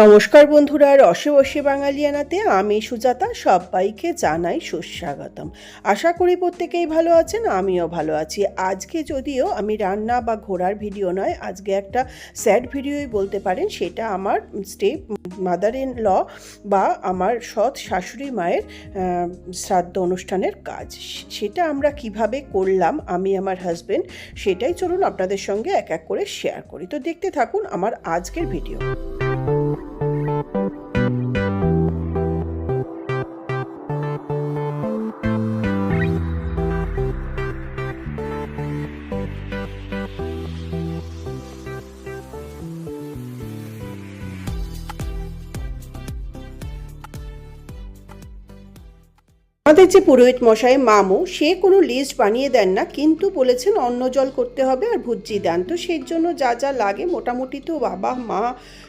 নমস্কার বন্ধুরা রসে বসে বাঙালিয়ানাতে আমি সুজাতা, সবাইকে জানাই সুস্বাগতম। আশা করি প্রত্যেকেই ভালো আছেন, আমিও ভালো আছি। আজকে যদিও আমি রান্না বা ঘোরার ভিডিও নয়, আজকে একটা স্যাড ভিডিওই বলতে পারেন, সেটা আমার স্টেপ মাদার ইন ল বা আমার সৎ শাশুড়ি মায়ের শ্রাদ্ধ অনুষ্ঠানের কাজ। সেটা আমরা কীভাবে করলাম, আমি আমার হাজব্যান্ড সেটাই চলুন আপনাদের সঙ্গে এক এক করে শেয়ার করি। তো দেখতে থাকুন আমার আজকের ভিডিও। Thank you. আমাদের যে পুরোহিত মশাই মামু, সে কোনো লিস্ট বানিয়ে দেন না, কিন্তু বলেছেন অন্ন জল করতে হবে আর ভুজি দেন। তো সেই জন্য যা যা লাগে, মোটামুটি তো বাবা, মা,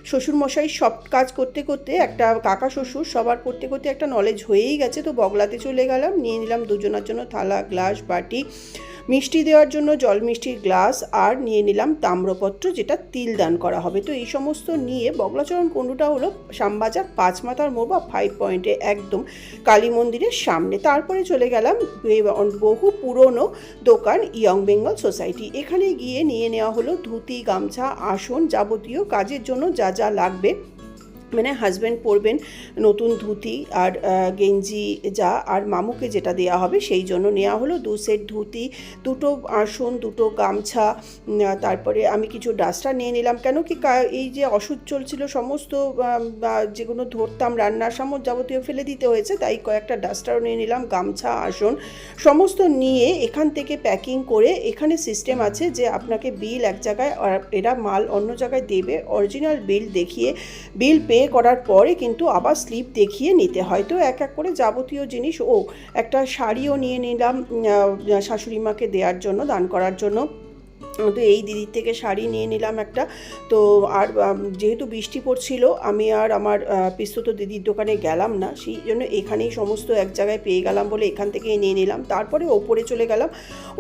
শ্বশুর মশাই সব কাজ করতে করতে একটা কাকা শ্বশুর সবার করতে করতে একটা নলেজ হয়েই গেছে। তো বগলাতে চলে গেলাম, নিয়ে নিলাম দুজনের জন্য থালা, গ্লাস, বাটি মিষ্টি দেওয়ার জন্য জল মিষ্টির গ্লাস আর নিয়ে নিলাম তাম্রপত্র, যেটা তিল দান করা হবে। তো এই সমস্ত নিয়ে বগলাচরণ কুণ্ডুটা হলো শ্যামবাজার পাঁচ মাথার মোড় বা ফাইভ পয়েন্টে একদম কালী মন্দিরের সামনে। তারপরে চলে গেলাম বহু পুরনো দোকান ইয়ং বেঙ্গল সোসাইটি এখানে গিয়ে নিয়ে নেওয়া হলো ধুতি, গামছা, আসন যাবতীয় কাজের জন্য যা যা লাগবে। মানে হাজব্যান্ড পরবেন নতুন ধুতি আর গেঞ্জি যা আর মামুকে যেটা দেওয়া হবে সেই জন্য নেওয়া হলো দু সেট ধুতি, দুটো আসন, দুটো গামছা তারপরে আমি কিছু ডাস্টার নিয়ে নিলাম। কেন কি এই যে ওষুধ চলছিল সমস্ত যেগুলো ধরতাম রান্নার সামর যাবতীয় ফেলে দিতে হয়েছে, তাই কয়েকটা ডাস্টারও নিয়ে নিলাম, গামছা, আসন, সমস্ত নিয়ে এখান থেকে প্যাকিং করে এখানে সিস্টেম আছে যে আপনাকে বিল এক জায়গায় এরা মাল অন্য জায়গায় দেবে অরিজিনাল বিল দেখিয়ে বিল পে করার পরে কিন্তু আবার স্লিপ দেখিয়ে নিতে হয়। তো এক এক করে যাবতীয় জিনিস, ও একটা শাড়িও নিয়ে নিলাম শাশুড়ি মাকে দেওয়ার জন্য, দান করার জন্য। তো এই দিদির থেকে শাড়ি নিয়ে নিলাম একটা। তো আর যেহেতু বৃষ্টি পড়ছিল, আমি আর আমার পিস্তুত দিদির দোকানে গেলাম না। সেই জন্য এখানেই সমস্ত এক জায়গায় পেয়ে গেলাম বলে এখান থেকেই নিয়ে নিলাম। তারপরে ওপরে চলে গেলাম।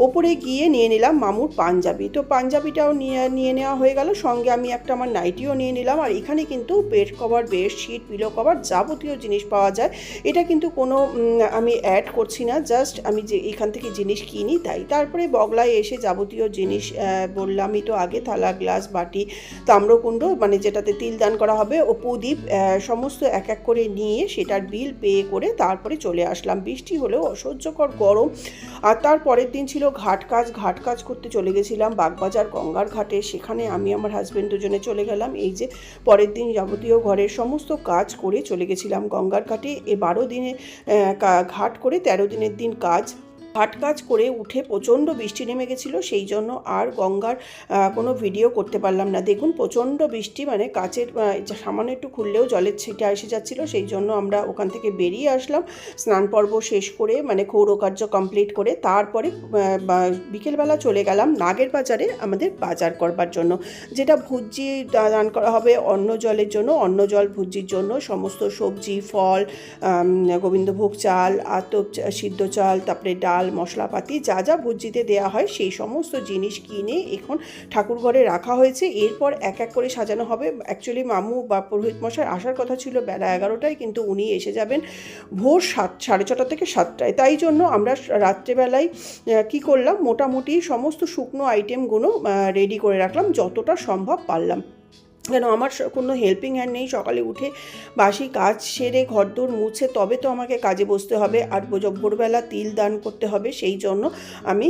ওপরে গিয়ে নিয়ে নিলাম মামুর পাঞ্জাবি। তো পাঞ্জাবিটাও নিয়ে নিয়ে নেওয়া হয়ে গেল। সঙ্গে আমি একটা আমার নাইটিও নিয়ে নিলাম। আর এখানে কিন্তু bed cover bedsheet pillow cover যাবতীয় জিনিস পাওয়া যায়। এটা কিন্তু কোনো আমি অ্যাড করছি না। জাস্ট আমি যে এখান থেকে জিনিস কিনি তাই। তারপরে বগলায় এসে যাবতীয় জিনিস বললামই তো আগে, থালা, গ্লাস, বাটি, তাম্রকুণ্ড মানে যেটাতে তিল দান করা হবে ও প্রদীপ সমস্ত এক এক করে নিয়ে সেটার বিল পে করে তারপরে চলে আসলাম। বৃষ্টি হলেও অসহ্যকর গরম। আর তার পরের দিন ছিল ঘাট কাজ ঘাট কাজ করতে চলে গেছিলাম বাগবাজার গঙ্গার ঘাটে। সেখানে আমি আমার হাজব্যান্ড দুজনে চলে গেলাম। এই যে পরের দিন যাবতীয় ঘরের সমস্ত কাজ করে চলে গেছিলাম গঙ্গার ঘাটে। এ বারো দিনে ঘাট করে তেরো দিনের দিন কাজ ঘাট কাজ করে উঠে প্রচণ্ড বৃষ্টি নেমে গেছিল, সেই জন্য আর গঙ্গার কোনো ভিডিও করতে পারলাম না। দেখুন, প্রচণ্ড বৃষ্টি মানে কাচের সামান্য একটু খুললেও জলের ছিটা এসে যাচ্ছিল, সেই জন্য আমরা ওখান থেকে বেরিয়ে আসলাম, স্নান পর্ব শেষ করে মানে ক্ষৌরকার্য কমপ্লিট করে, তারপরে বিকেলবেলা চলে গেলাম নাগের বাজারে আমাদের বাজার করবার জন্য। যেটা ভুজি দান করা হবে অন্ন জলের জন্য, অন্ন জল ভুজির জন্য, সমস্ত সবজি, ফল গোবিন্দভোগ চাল, আতপ সিদ্ধ চাল, তারপরে ডাল মশলাপাতি যা যা ভুজিতে দেওয়া হয় সেই সমস্ত জিনিস কিনে এখন ঠাকুর ঘরে রাখা হয়েছে। এরপর এক এক করে সাজানো হবে। অ্যাকচুয়ালি মামু বা পুরোহিত মশাই আসার কথা ছিল বেলা এগারোটায়, কিন্তু উনি এসে যাবেন ভোর সাত, সাড়ে ছটা থেকে সাতটায়। তাই জন্য আমরা রাত্রেবেলায় কি করলাম? মোটামুটি সমস্ত শুকনো আইটেমগুলো রেডি করে রাখলাম। যতটা সম্ভব পারলাম। কেন? আমার কোনো হেল্পিং হ্যান্ড নেই। সকালে উঠে বাসি কাজ সেরে ঘর ঘরদোর মুছে তবে তো আমাকে কাজে বসতে হবে। আর ভোরবেলা তিল দান করতে হবে সেই জন্য আমি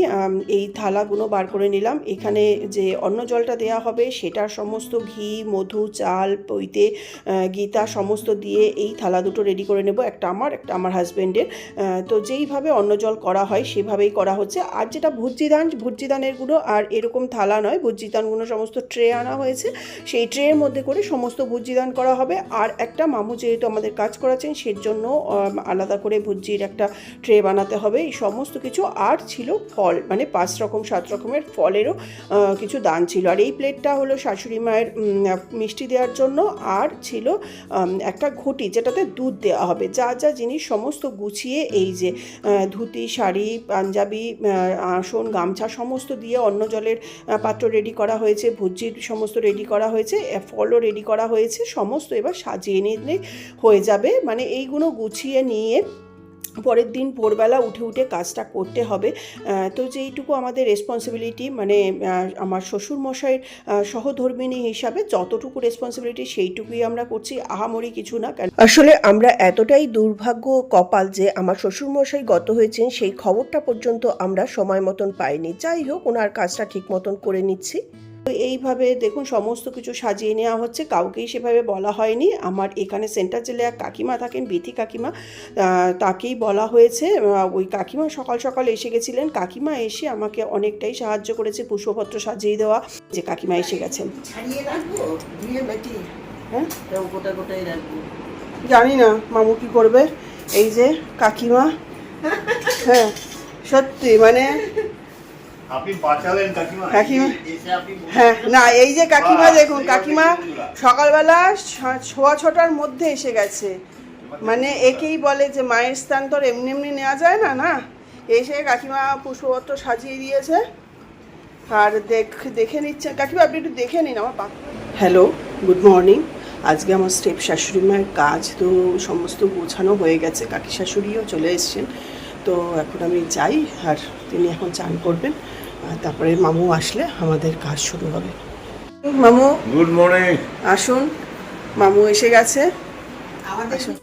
এই থালাগুলো বার করে নিলাম। এখানে যে অন্ন জলটা দেওয়া হবে সেটার সমস্ত ঘি মধু চাল আহ, গীতা সমস্ত দিয়ে এই থালা দুটো রেডি করে নেব। একটা আমার একটা আমার হাজব্যান্ডের তো যেইভাবে অন্ন জল করা হয় সেভাবেই করা হচ্ছে। আর যেটা ভুজ্জিদান ভুজ্জিদানেরগুলো আর এরকম থালা নয় ভুজ্জিদানগুলো সমস্ত ট্রে আনা হয়েছে। সেই ট্রের মধ্যে করে সমস্ত ভুজ্জিদান করা হবে। আর একটা মামু যেহেতু আমাদের কাজ করাচ্ছেন সের জন্য আলাদা করে ভুজ্জির একটা ট্রে বানাতে হবে। এই সমস্ত কিছু আর ছিল ফল মানে পাঁচ রকম, সাত রকমের ফলেরও কিছু দান ছিল। আর এই প্লেটটা হলো শাশুড়ি মায়ের মিষ্টি দেওয়ার জন্য। আর ছিল একটা ঘটি, যেটাতে দুধ দেওয়া হবে। যা যা জিনিস সমস্ত গুছিয়ে এই যে ধুতি, শাড়ি, পাঞ্জাবি আসন, গামছা, সমস্ত দিয়ে অন্ন জলের পাত্র রেডি করা হয়েছে। ভুজির সমস্ত রেডি করা হয়েছে। ফলও রেডি করা হয়েছে সমস্ত এবার সাজিয়ে নিলে হয়ে যাবে। মানে এইগুলো গুছিয়ে নিয়ে পরের দিন ভোরবেলা উঠে উঠে কাজটা করতে হবে। তো যেইটুকু আমাদের রেসপন্সিবিলিটি মানে আমার শ্বশুরমশাইয়ের আহ, সহধর্মিণী হিসাবে যতটুকু রেসপন্সিবিলিটি সেইটুকুই আমরা করছি আহামরি কিছু না কেন আসলে আমরা এতটাই দুর্ভাগ্য কপাল যে আমার শ্বশুরমশাই গত হয়েছেন সেই খবরটা পর্যন্ত আমরা সময় মতন পাইনি। যাই হোক ওনার কাজটা ঠিক মতন করে নিচ্ছি। তো এইভাবে দেখুন সমস্ত কিছু সাজিয়ে নেওয়া হচ্ছে। কাউকেই সেভাবে বলা হয়নি। আমার এখানে সেন্টার জেলে এক কাকিমা থাকেন বিথি কাকিমা। তাকেই বলা হয়েছে। ওই কাকিমা সকাল সকাল এসে গেছিলেন। কাকিমা এসে আমাকে অনেকটাই সাহায্য করেছে পুষ্পপত্র সাজিয়ে দেওয়া। যে কাকিমা এসে গেছেন। হ্যাঁ? জানি না মামু কি করবে? এই যে কাকিমা। হ্যাঁ সত্যি মানে হ্যাঁ না এই যে কাকিমা দেখুন কাকিমা সকালবেলা ছোয়া ছটার মধ্যে এসে গেছে। মানে একেই বলে যে মায়ের স্থান তো আর এমনি এমনি নেওয়া যায় না না? এসে কাকিমা পুষ্পপত্র সাজিয়ে দিয়েছে। আর দেখ দেখে নিচ্ছে। কাকিমা আপনি একটু দেখে নিন আমার হ্যালো গুড মর্নিং। আজকে আমার স্টেপ শাশুড়ি মায়ের কাজ তো সমস্ত গোছানো হয়ে গেছে। কাকি শাশুড়িও চলে এসেছেন। তো এখন আমি যাই আর তিনি এখন চান করবেন। তারপরে মামু আসলে আমাদের কাজ শুরু হবে। মামু গুড মর্নিং আসুন। মামু এসে গেছে।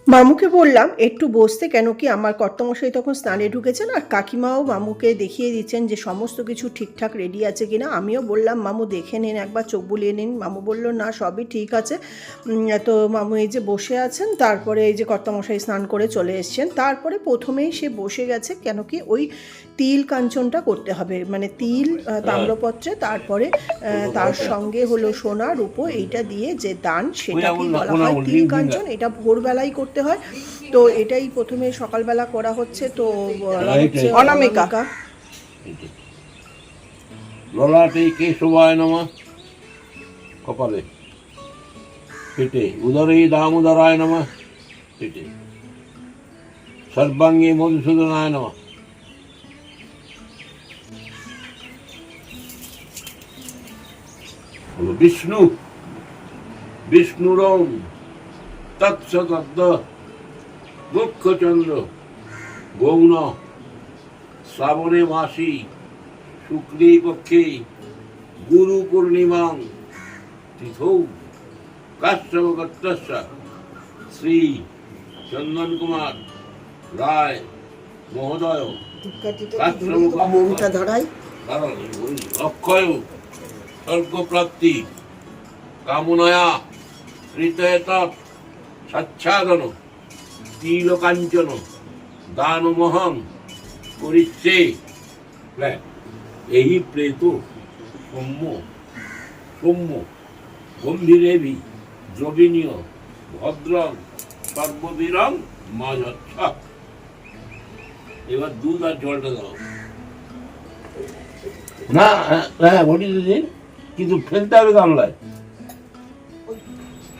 মামুকে বললাম একটু বসতে কেন কি আমার কর্তমশাই তখন স্নানে ঢুকেছেন আর কাকিমাও মামুকে দেখিয়ে দিচ্ছেন যে সমস্ত কিছু ঠিকঠাক রেডি আছে কিনা। আমিও বললাম মামু দেখে নিন একবার চোখ বুলিয়ে নিন। মামু বলল না সবই ঠিক আছে। তো মামু এই যে বসে আছেন তারপরে এই যে কর্তামশাই স্নান করে চলে এসছেন। তারপরে প্রথমেই সে বসে গেছে কেন কি ওই তিল কাঞ্চনটা করতে হবে। মানে তিল তাম্রপত্রে তারপরে আহ, তার সঙ্গে হলো সোনা রূপো এইটা দিয়ে যে দান সেটাকেই বলা হয় তিল কাঞ্চন এটা ভোরবেলাই করতে হয়। তো এটাই প্রথমে সকালবেলা করা হচ্ছে। তো বলা হচ্ছে অনামিকা। ললাটে কেশবায় নমঃ? কপালে। পেটে। উদরে দামোদরায় নমঃ? পেটে। সর্বাঙ্গে মধুসূদনায় নমঃ? বিষ্ণু। বিষ্ণুরম। তৎসতদ্দ মুখ্যচন্দ্র গৌণ শ্রাবণে মাসি শুক্লী পক্ষে গুরু পূর্ণিমাং তিথৌ কাশ্যপকর্তস্য শ্রী চন্দন কুমার রায় মহোদয় অক্ষয় স্বর্গপ্রাপ্তি কামনয়া কৃতয়ত সচ্ছাদন তিলকাঞ্চন দানমহং করিচ্ছে এই প্রেত সৌম্য সৌম্য গম্ভীরেবি দ্রবিণীয় ভদ্রং সর্ববীরং মাঝচ্ছ এবার দুধ আর জলটা দাও। না হ্যাঁ, হ্যাঁ বলি কিন্তু ফেলতে হবে গামলায়।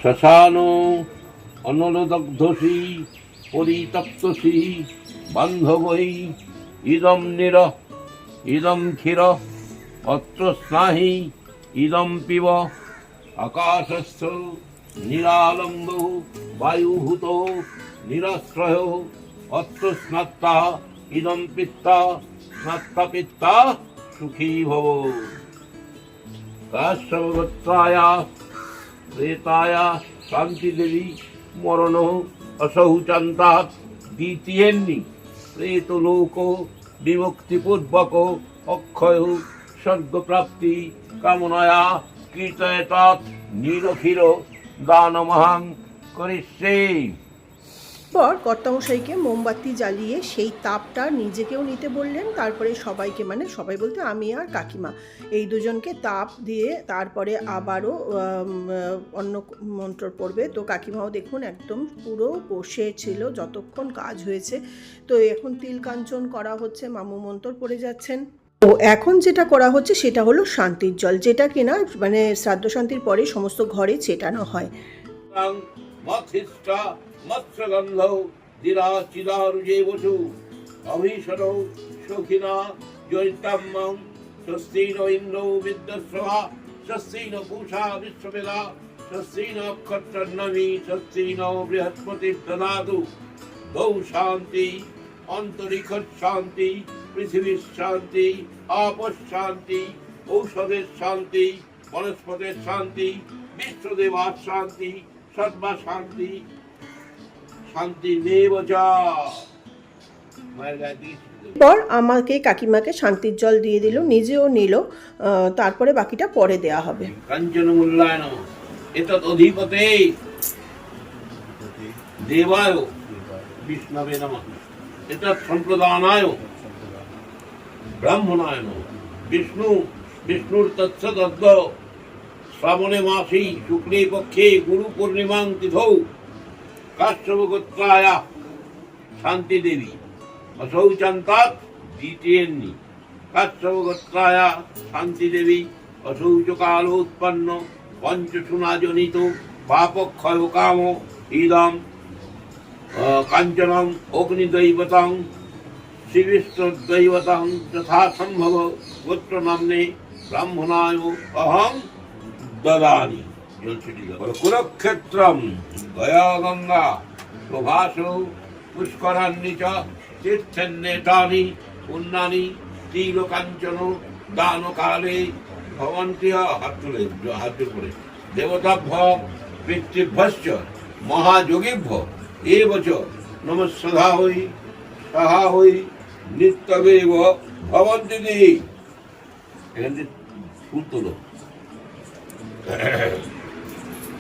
শ্মশানো অনলদগ্ধসী পরিতপ্তসী, বান্ধবৈ, ইদম নির, ইদম ক্ষীর, অত্র স্নাহি, ইদম পিব, আকাশস্থ নিরালম্ব বায়ুভূত নিরাশ্রয় অত্র স্নাত্তা, ইদম পিত্তা, স্নাত্তা পিত্তা, সুখী ভব। কাশ্যপগোত্রায়া প্রেতায়া শান্তিদেবী মরণ অসৌচান্তাৎ দ্বিতীয়েন্নি। প্রেতলোক বিমুক্তিপূর্বক অক্ষয় স্বর্গপ্রাপ্তি কামনায়া কীর্তয়তাৎ নিরখির দানমহাং করিষ্যে। পর কর্তামশাইকে মোমবাতি জ্বালিয়ে সেই তাপটা নিজেকেও নিতে বললেন, তারপরে সবাইকে মানে সবাই বলতে আমি আর কাকিমা। এই দুজনকে তাপ দিয়ে তারপরে আবারও অন্য মন্ত্র পড়বে। তো কাকিমাও দেখুন একদম পুরো বসে ছিল, যতক্ষণ কাজ হয়েছে। তো এখন তিল কাঞ্চন করা হচ্ছে, মামু মন্ত্র পড়ে যাচ্ছেন। তো এখন যেটা করা হচ্ছে সেটা হলো শান্তির জল, যেটা কিনা মানে শ্রাদ্ধ শান্তির পরে সমস্ত ঘরে ছেটানো হয় ং। মৎসিষ্ট মৎস্যগন্ধ দিরা চিদারুজে বসু অভীষণ সখিনা জৈতাম্যং স্বস্তিন ইন্দ্র বিদ্যস্রভা স্বস্তিন পূষা বিশ্ববেদা স্বস্তিন অক্ষত্রন্নমী স্বস্তিন বৃহস্পতি দদাতু গৌ শান্তি অন্তরিক্ষ শান্তি পৃথিবীর শান্তি আপস শান্তি ঔষধের শান্তি বনস্পতির শান্তি বিশ্বদেবার শান্তি সর্বা শান্তি শান্তি নেব পর আমাকে কাকিমাকে শান্তির জল দিয়ে দিল নিজেও নিল তারপরে বাকিটা পরে দেয়া হবে। কাঞ্চন মূল্যায়ন এতদ অধিপতে। দেবায় বিষ্ণবে নমঃ। এটা সম্প্রদানায় ব্রাহ্মণায়ন বিষ্ণু বিষ্ণুর তৎসদ শ্রাবণে মাসি শুক্লে পক্ষে গুরু পূর্ণিমাং তিথৌ কাশ্যপ গোত্রায়া শান্তি দেবী। অশৌচান্তাৎ দ্বিতীয়েন্নি। কাশ্যপ গোত্রায়া শান্তি দেবী। অশৌচকাল উৎপন্ন পঞ্চসুনাজনিত পাপক্ষয় কাম, ইদম কাঞ্চনম অগ্নিদৈবতং, শ্রীবিষ্ণুদৈবতং যথা সম্ভব গোত্র নাম্নে ব্রাহ্মণায় অহং দদানি কুরুক্ষেত্রম গয়া গঙ্গা প্রভাস পুষ্করান্নি চ তীর্থন্নেতানি পুণ্যানি ত্রিলোকাঞ্চন দানকালে ভবন্তি হাত তুলে হাত করে দেবতাভ্য পিতৃভ্যশ্চ মহাযোগীভ্য এব চ নমঃসদা হই সাহা হই ভবন্তি এখান থেকে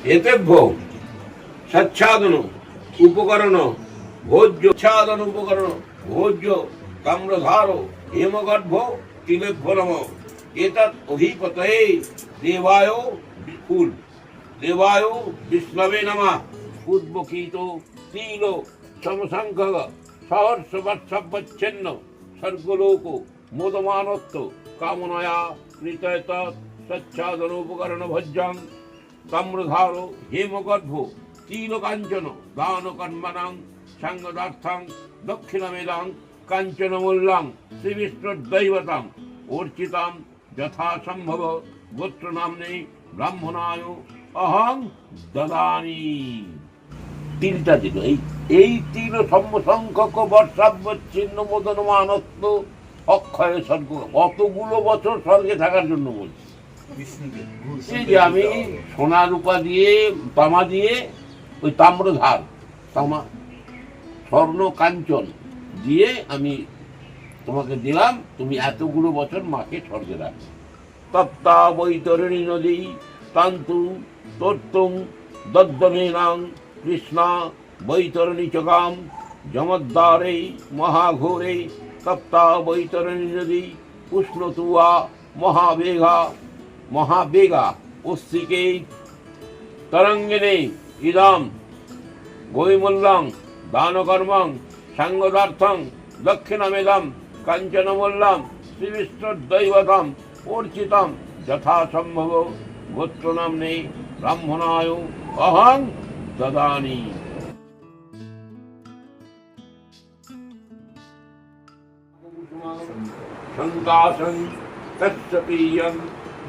এতেভ্য সচ্ছাদন উপকরণ ভোজ্য ছাদন উপকরণ ভোজ্য তাম্রধার হেমগর্ভ তিলেভ্য নম এতৎ অধিপতয়ে দেবায় ফুল দেবায় বিষ্ণবে নমঃ উদ্বকিত তিল সমসংখ্যক সহর্ষ বৎসবচ্ছেন্ন স্বর্গলোক মোদমানত্ব কামনয়া কৃতয়ত সচ্ছাদন উপকরণ ভজ্যং তাম্রধার হেমগর্ভ তিলকাঞ্চন দান কর্মণাং সাঙ্গদার্থং দক্ষিণমেদাং কাঞ্চনমূল্যাং শ্রীবিষ্ণুদৈবতাং অর্চিতাম যথাসম্ভব গোত্র নামনে ব্রাহ্মণায় অহং দদানি তিনটা দিল এই এই তিল সমসংখ্যক বর্ষাবচ্ছিন্ন মোদনমানত্ব অক্ষয় স্বর্গ, অতগুলো বছর স্বর্গে থাকার জন্য বলছি। যে আমি সোনা রূপা দিয়ে, তামা দিয়ে, ওই তাম্রধার তামা, স্বর্ণ কাঞ্চন দিয়ে আমি তোমাকে দিলাম, তুমি এতগুলো বছর মাকে স্বর্গে রাখো তত্তা বৈতরণী নদী, তান্তু, তর্তুং দদ্দমেনাং কৃষ্ণা, বৈতরণী চকাম জমদ্দারে, মহাঘোরে তপ্তা বৈতরণী নদী, উষ্ণতুয়া মহাবেগা মহাবেগা অস্তিকে তরঙ্গিনে ইদম গৈমল্লং দানকর্মং সাঙ্গদার্থং দক্ষিণমেদম কাঞ্চনমল্লম শ্রীবিষ্ণুদৈবতম অর্চিতম যথা সম্ভব গোত্র নাম্নে ব্রাহ্মণায় অহং দদানি শঙ্কাসন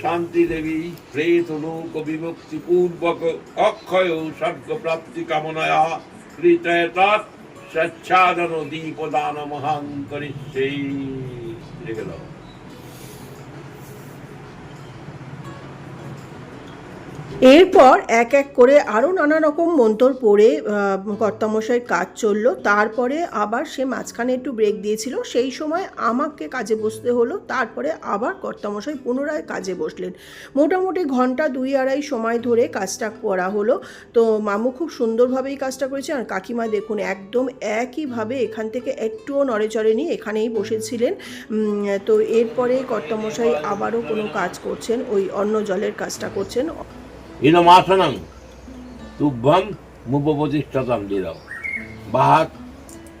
শান্তি দেবী প্রেত লোক বিভক্তি পূর্বক অক্ষয় স্বর্গ প্রাপ্তি কামনায়া কৃতয়তাৎ স্বচ্ছাদন দীপদান মহাং করিষ্যে গেল এরপর এক এক করে আরও নানা রকম মন্তর পড়ে কর্তামশাইয়ের কাজ চলল। তারপরে আবার সে মাঝখানে একটু ব্রেক দিয়েছিল। সেই সময় আমাকে কাজে বসতে হলো। তারপরে আবার কর্তামশাই পুনরায় কাজে বসলেন। মোটামুটি ঘণ্টা দুই আড়াই সময় ধরে কাজটা করা হলো। তো মামু খুব সুন্দরভাবেই কাজটা করেছে আর কাকিমা দেখুন, একদম একইভাবে এখান থেকে একটুও নড়েচড়ে নিয়ে এখানেই বসেছিলেন। তো এরপরে কর্তামশাই আবারও কোনো কাজ করছেন। ওই অন্ন জলের কাজটা করছেন। ইদমাসনং তুভ্যম মুভ প্রতিষ্ঠাতাম দিয়ে দাও বাহাত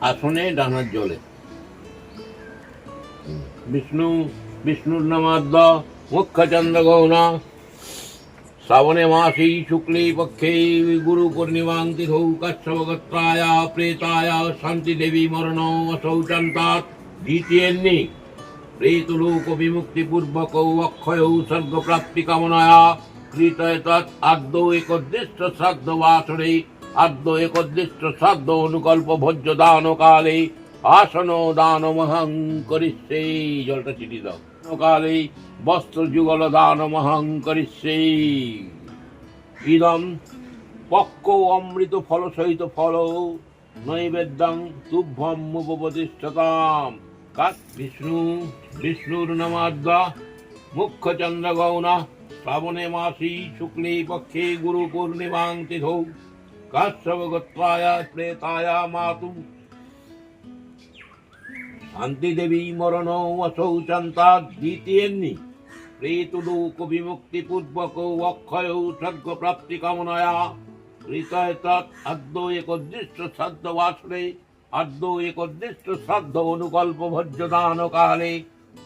আসনে ডানার জলে। বিষ্ণু, বিষ্ণুর নামাদ্য মুখ্যচন্দ্র গৌনা শ্রাবণে মাসে শুক্লে পক্ষে গুরু পূর্ণিমাং তিথৌ কশ্যপগত্রায় প্রেতায় শান্তি দেবী মরণ অশৌচন্তাৎ দ্বিতীয়েন্নি, প্রেতলোক বিমুক্তি পূর্বক অক্ষয় সর্গ প্রাপ্তি কামনায়া অনুকল্প ভোজ্য দান কালে আসন দান মহং করিষ্যে। জলটা চিঠি দাও। কালে বস্ত্র যুগল দান মহং পক্ক অমৃত ফল সহিত ফল নৈবেদ্যং তুভ্যম উপপ্রতিষ্ঠতাম কাত বিষ্ণু, বিষ্ণুর নমাদ্যা মুখ্য চন্দ্র গৌনা শ্রাবণে মাসি, শুক্লে পক্ষে গুরু পূর্ণিমাং তিথৌ। কাশ্যপ গোত্রায় প্রেতায় মাতু। শান্তি দেবী মরণ অশৌচন্তা দ্বিতীয়েন্নি। প্রেতলোক বিমুক্তি পূর্বক অক্ষয় স্বর্গ প্রাপ্তি কামনায়া কৃতয় তৎ আদ্য একদৃষ্ট শ্রাদ্ধ বাসরে, আদ্য একদৃষ্ট শ্রাদ্ধ অনুকল্প ভোজ্য দান কালে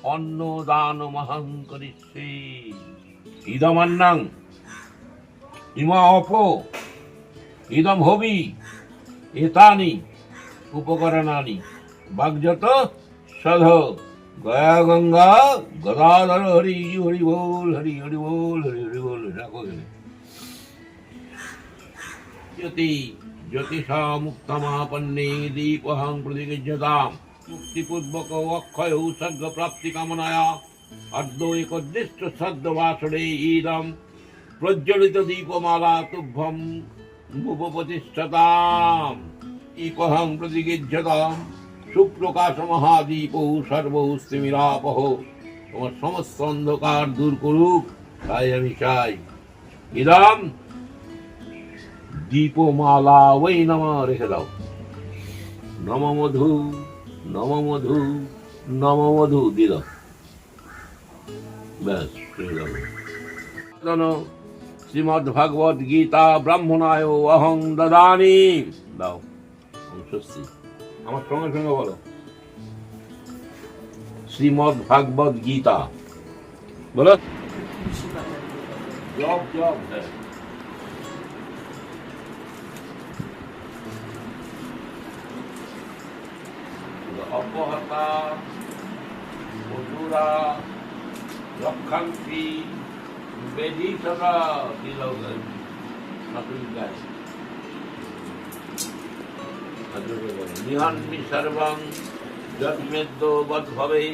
অন্ন দান মহং করিষ্যে। ইদমান্নাং। ইমা অপ ইদম হবি। এতানি। উপকরণানি। বাগযত সধ। গয়া গঙ্গা গদাধর হরি হরি বল, হরি হরি বল, হরি হরি বল রাখো এখানে। জ্যোতি জ্যোতিষা মুক্তমাপন্নে দীপহং প্রতিগৃহ্যতাম। মুক্তিপূর্বক অক্ষয় সর্গ প্রাপ্তি কামনায়া অর্ধ একদৃষ্ট শ্রদ্ধ বাসরে ইদম প্রজ্বলিত দীপমালা তুভ্যম উপপ্রতিষ্ঠতাম দীপহং প্রতিগৃহ্যতাম সুপ্রকাশ মহাদীপ সর্বস্তিমিরাপহ তোমার সমস্ত অন্ধকার দূর করুক, তাই আমি চাই। ইদাম দীপমালা ওই নম, রেখে দাও। নম মধু নম মধু নম মধু দাও ব্যাস ভাগবত গীতা ব্রাহ্মণায় অহং দদানি। দাও স্বস্তি আমার সঙ্গে সঙ্গে বলো। শ্রীমদ্ ভাগবত গীতা। বলো। জব জব হ্যাঁ। অপহতা মধুরা রক্ষাংসি বেদি গাছ নিহান্মি সর্বং যদ্মেদ্য বদ্ভবে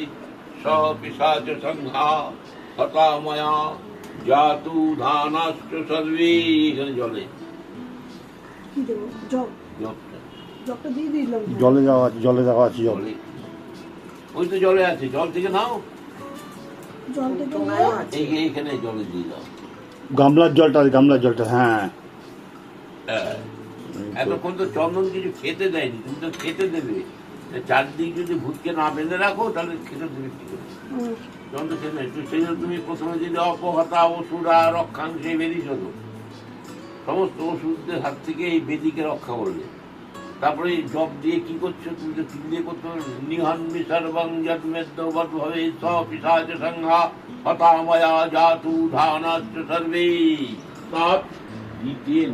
স পিশাচ সংঘা হতা ময়া জাতু ধানাশ্চ সর্বে। এখানে জলে। কি দেবো? জল। জলটা, জলটা দিয়ে দিলাম। জলে যাওয়া আছে জলে যাওয়া আছে জলে। ওই তো জলে আছে। জল থেকে নাও। এইখানে জলে দিয়ে দাও। গামলার জলটা গামলার জলটা হ্যাঁ। হ্যাঁ। এতক্ষণ তো চন্দন কিছু খেতে দেয়নি তুমি তো খেতে দেবে। চারদিক যদি ভূতকে না বেঁধে রাখো তাহলে খেতে দেবে কি করে? চন্দ্র খেতে তো সেই জন্য তুমি প্রথমে যদি অপহতা ওষুধা রক্ষাংশে বেরিয়েছ তো সমস্ত ওষুধদের হাত থেকে এই বেদিকে রক্ষা করলে। তারপরে জব দিয়ে কি করছ? তুমি তো তিন দিয়ে করতে সর্বং যদ্মেদ্য বদ্ভবে স হতাময়া জাতু ধানাশ্চ সর্বে। তৎ দ্বিতীয়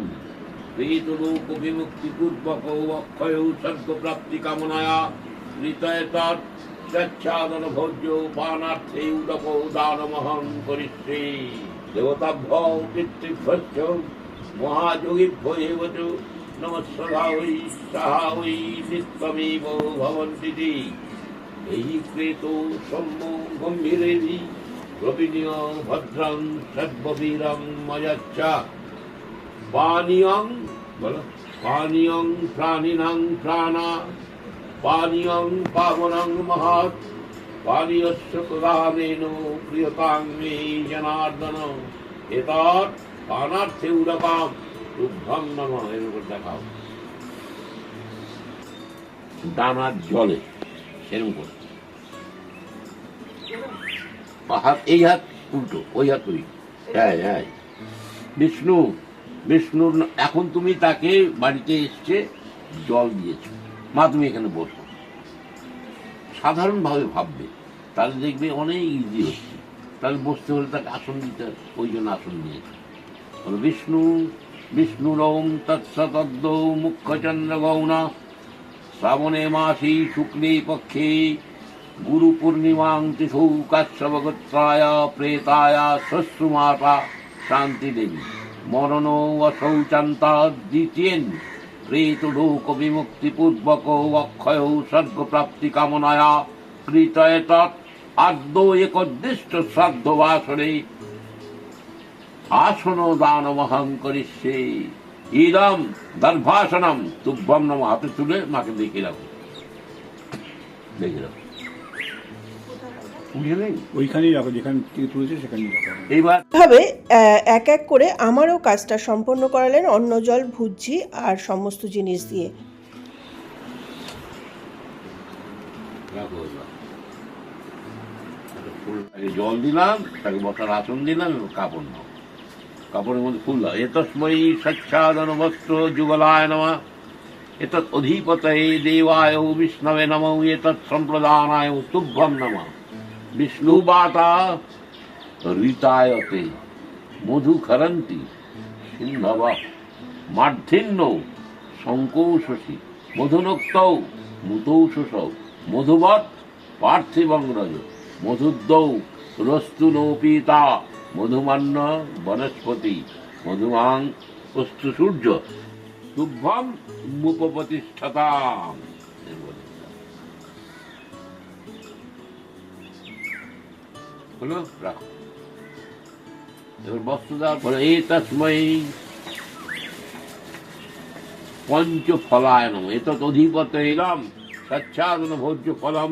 বেদলোক বিমুক্তি পূর্বক অক্ষয় সর্গ প্রাপ্তি কামনায়া হৃদয় তৎ স্বেচ্ছাদন ভোজ্য পানার্থে উদক দানমহং করিষ্যে। দেবতাভ্য পিতৃভ্যশ্চ, মহাযোগীভ্য চ নমস্বধা ওই সাহা ওই নিত্যমেব ভবন্তি এই ক্রেত সম্য গম্ভীরেভি রবিনীয় ভদ্রং সর্ববীরং ময়াচ্ছা পানীয়ং বলো পানীয়ং প্রাণিনাং প্রাণা পানীয়ং পাবনং মহৎ পানীয়স্য প্রদানেন প্রিয়তাং মে জনার্দন এতৎ পানার্থে উদকাম এর উপর দেখাও। দানার জলে সেরকম করে। হাত, এই হাত উল্টো, ওই হাত ওই হ্যাঁ হ্যাঁ। বিষ্ণু বিষ্ণুর এখন তুমি তাকে বাড়িতে এসছে জল দিয়েছ। মা, তুমি এখানে বসো। সাধারণভাবে ভাববে, তাহলে দেখবে অনেক ইজি হচ্ছে। তাহলে বসতে হলে তাকে আসন দিতে ওই জন্য আসন দিয়েছে। বিষ্ণু বিষ্ণুরম তৎসতদ্দ মুখ্যচন্দ্র গৌনা শ্রাবণে মাসি শুক্লে পক্ষে গুরু পূর্ণিমাং তিথৌ কাশ্যপগোত্রায় প্রেতায় শ্বশ্রুমাতা শান্তি দেবী মরণ অশৌচান্তা দ্বিতীয়েন প্রেত লোক বিমুক্তি পূর্বক অক্ষয় স্বর্গপ্রাপ্তি কামনায়া কৃতয় তৎ আদ্য একদিষ্ট শ্রাদ্ধ বাসরে আসন দানমহং করিষ্যে। ইদম দর্ভাসনম তুভ্যম নম। হাতে তুলে মাকে দেখে রাখো দেখে রাখো ওইখানেই রাখো যেখানে তুলেছে সেখানেই রাখো। এইবার এক এক করে আমারও কাজটা সম্পন্ন করালেন অন্ন জল ভুজি আর সমস্ত জিনিস দিয়ে। জল দিলাম তাকে বসার আসন দিলাম এবং কাপড় নাও। কাপড়ের মধ্যে ফুল দাও। এতস্ময়ী সচ্ছাদন বস্ত্র যুগলায় নমা। এতৎ অধিপতয়ে দেবায় বিষ্ণবে নম। এতৎ সম্প্রদানায় তুভ্যম নম। বিষ্ণুবাতা ঋতায়তে মধু খরন্তি সিন্ধব মার্ধিন্য শঙ্কৌশসী মধুনোক্তৌ মুতৌশসৌ মধুবৎ পার্থিবং রজ মধুদ্দৌ রস্তু নৌপিতা মধুমান্য বনস্পতি, মধুমাং অস্তু সূর্য তুভ্যম মুপপ্রতিষ্ঠতাম হলো রাখো। এবার বস্ত্র দেওয়ার পরে এই পঞ্চ ফলায় নম এতৎ অধিপত এলাম ভোজ্য ফলম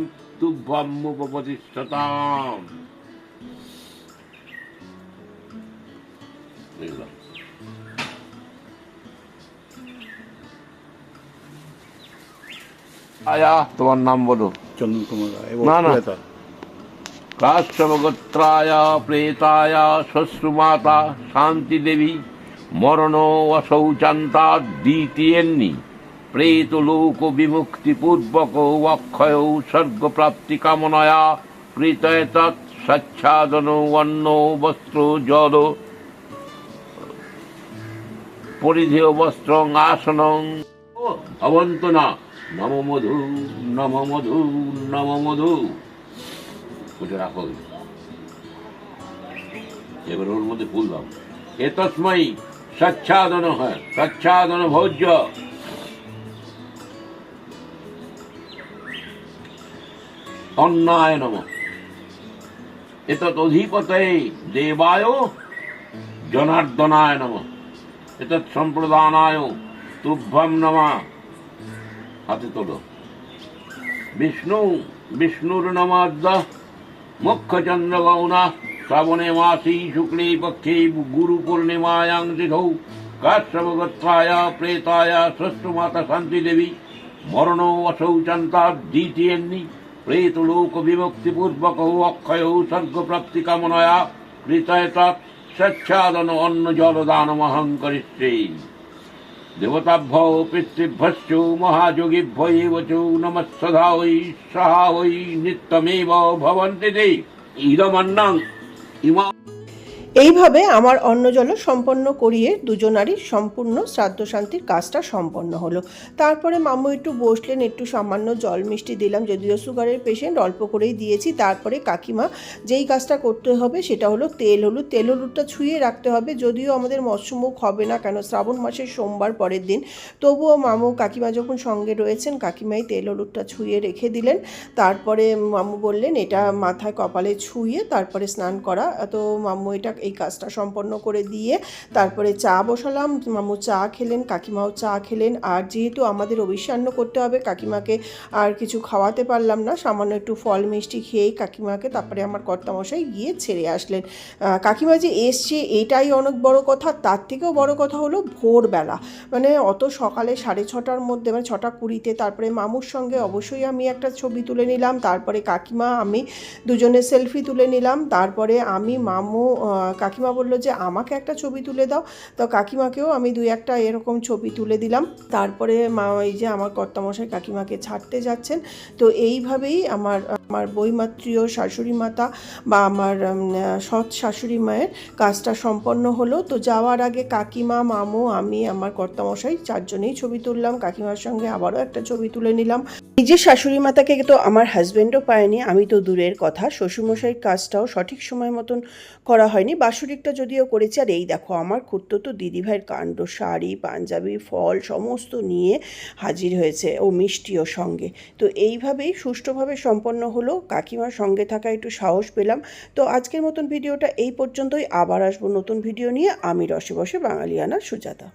দেখলাম আয়া তোমার নাম বলো চন্দন কুমার রায় না, না। ক্রেতা। কাশ্যপগোত্রায় প্রেতায় শ্বশ্রুমাতা শান্তি দেবী মরণ অশৌচান্তা দ্বিতীয়েন্নি প্রেত লোক বিমুক্তি পূর্বক অক্ষয় স্বর্গপ্রাপ্তি কামনায়া কৃতয় তৎ সচ্ছাদন অন্ন বস্ত্র জল পরিধেয় বস্ত্র আসন। ভবন্ত না নম মধু নম মধু নম মধু। ওটা রাখো। এবার ওর মধ্যে ফুল দাও। এ তসময় সচ্ছাদন হয় সচ্ছাদন ভোজ্য। অন্যায় নম। এতৎ অধিপতয়ে দেবায় জনার্দনায় নম। এতৎ সম্প্রদানায় তুভ্যম নমা হাতে তোলো বিষ্ণু বিষ্ণুর নমাদ্য মুখ্যচন্দ্র গৌনা শ্রাবণে মাসি শুক্লে পক্ষে গুরু পূর্ণিমায়াং তিথৌ কাশ্যপগোত্রায় প্রেতায় ষষ্ঠমাতা শান্তি দেবী মরণ অশৌচান্তা দ্বিতীয়েন্নি প্রেত লোক বিমুক্তি পূর্বক অক্ষয় স্বর্গপ্রাপ্তি সচ্ছাদন অন্ন জলদানমহং করিষ্যে দেবতাভ্য পিতৃভ্যশ্চ মহাযোগীভ্য চ নমঃসদা ওই সহা ওই নিত্যমেব ভবন্তি তে। ইদমন্নং ইমা এইভাবে আমার অন্নজল সম্পন্ন করিয়ে দুজনারই সম্পূর্ণ শ্রাদ্ধ শান্তির কাজটা সম্পন্ন হলো। তারপরে মামু একটু বসলেন, একটু সামান্য জল মিষ্টি দিলাম, যদিও সুগারের পেশেন্ট অল্প করেই দিয়েছি। তারপরে কাকিমা যেই কাজটা করতে হবে সেটা হলো তেল, হলুদ। তেল, হলুদটা ছুঁয়ে রাখতে হবে, যদিও আমাদের মৎস্যমুখ হবে না কেন, শ্রাবণ মাসের সোমবার পরের দিন। তবুও মামু কাকিমা যখন সঙ্গে রয়েছেন, কাকিমাই তেল, হলুদটা ছুঁয়ে রেখে দিলেন। তারপরে মামু বললেন, এটা মাথায় কপালে ছুঁয়ে তারপরে স্নান করা। তো মামু এটা এই কাজটা সম্পন্ন করে দিয়ে তারপরে চা বসালাম। মামু চা খেলেন, কাকিমাও চা খেলেন। আর যেহেতু আমাদের অবিষান্ন করতে হবে, কাকিমাকে আর কিছু খাওয়াতে পারলাম না, সামান্য একটু ফল মিষ্টি খেয়েই কাকিমাকে তারপরে আমার কর্তামশাই গিয়ে ছেড়ে আসলেন। কাকিমা যে এসছে, এটাই অনেক বড় কথা। তার থেকেও বড় কথা হলো ভোরবেলা। মানে অত সকালে সাড়ে ছটার মধ্যে মানে ছটা কুড়িতে তারপরে মামুর সঙ্গে অবশ্যই আমি একটা ছবি তুলে নিলাম। তারপরে কাকিমা, আমি দুজনে সেলফি তুলে নিলাম। তারপরে আমি, মামু কাকিমা বলল যে, আমাকে একটা ছবি তুলে দাও। তো কাকিমাকেও আমি দুই একটা এরকম ছবি তুলে দিলাম। তারপরে মা, এই যে আমার কর্তামশাই কাকিমাকে ছাড়তে যাচ্ছেন। তো এইভাবেই আমার আমার বইমাতৃয় শাশুড়ি মাতা বা আমার সৎ শাশুড়ি মায়ের কাজটা সম্পন্ন হলো। তো যাওয়ার আগে কাকিমা, মামু, আমি, আমার কর্তামশাই চারজনেই ছবি তুললাম। কাকিমার সঙ্গে আবারও একটা ছবি তুলে নিলাম। নিজের শাশুড়ি মাতাকে তো আমার হাজব্যান্ডও পায়নি, আমি তো দূরের কথা। শ্বশুরমশাইয়ের কাজটাও সঠিক সময় মতন করা হয়নি। বাসুরিকটা যদিও করেছি, আর এই দেখো, আমার খুঁড়তো তো দিদিভাইয়ের কাণ্ড, শাড়ি, পাঞ্জাবি, ফল, সমস্ত নিয়ে হাজির হয়েছে ও মিষ্টিও সঙ্গে। তো এইভাবেই সুষ্ঠুভাবে সম্পন্ন হলো, কাকিমার সঙ্গে থাকা একটু সাহস পেলাম। তো আজকের মতন ভিডিওটা এই পর্যন্তই। আবার আসব নতুন ভিডিও নিয়ে। আমি রসে বসে বাঙালিয়ানা সুজাতা।